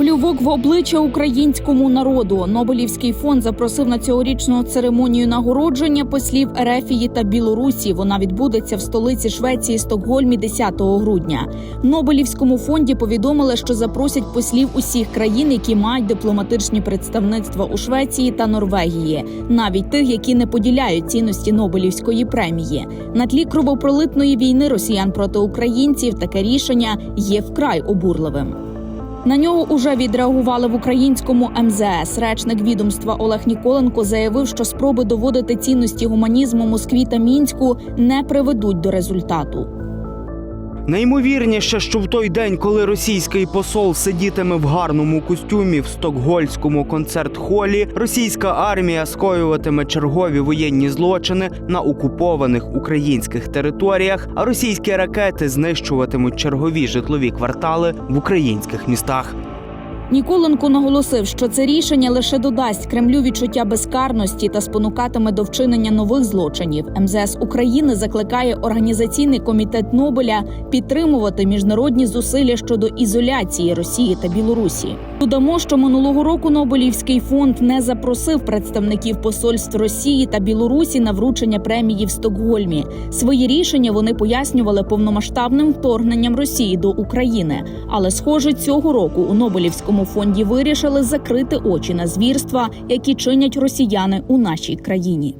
Плювок в обличчя українському народу. Нобелівський фонд запросив на цьогорічну церемонію нагородження послів Ерефії та Білорусі. Вона відбудеться в столиці Швеції Стокгольмі 10 грудня. Нобелівському фонді повідомили, що запросять послів усіх країн, які мають дипломатичні представництва у Швеції та Норвегії, навіть тих, які не поділяють цінності Нобелівської премії. На тлі кровопролитної війни росіян проти українців таке рішення є вкрай обурливим. На нього уже відреагували в українському МЗС. Речник відомства Олег Ніколенко заявив, що спроби доводити цінності гуманізму Москві та мінську не приведуть до результату. Найімовірніше, що в той день, коли російський посол сидітиме в гарному костюмі в стокгольському концерт-холі, російська армія скоюватиме чергові воєнні злочини на окупованих українських територіях, а російські ракети знищуватимуть чергові житлові квартали в українських містах. Ніколенко наголосив, що це рішення лише додасть Кремлю відчуття безкарності та спонукатиме до вчинення нових злочинів. МЗС України закликає організаційний комітет Нобеля підтримувати міжнародні зусилля щодо ізоляції Росії та Білорусі. Додамо, що минулого року Нобелівський фонд не запросив представників посольств Росії та Білорусі на вручення премії в Стокгольмі. Свої рішення вони пояснювали повномасштабним вторгненням Росії до України. Але, схоже, цього року у Нобелівському фонді вирішили закрити очі на звірства, які чинять росіяни у нашій країні.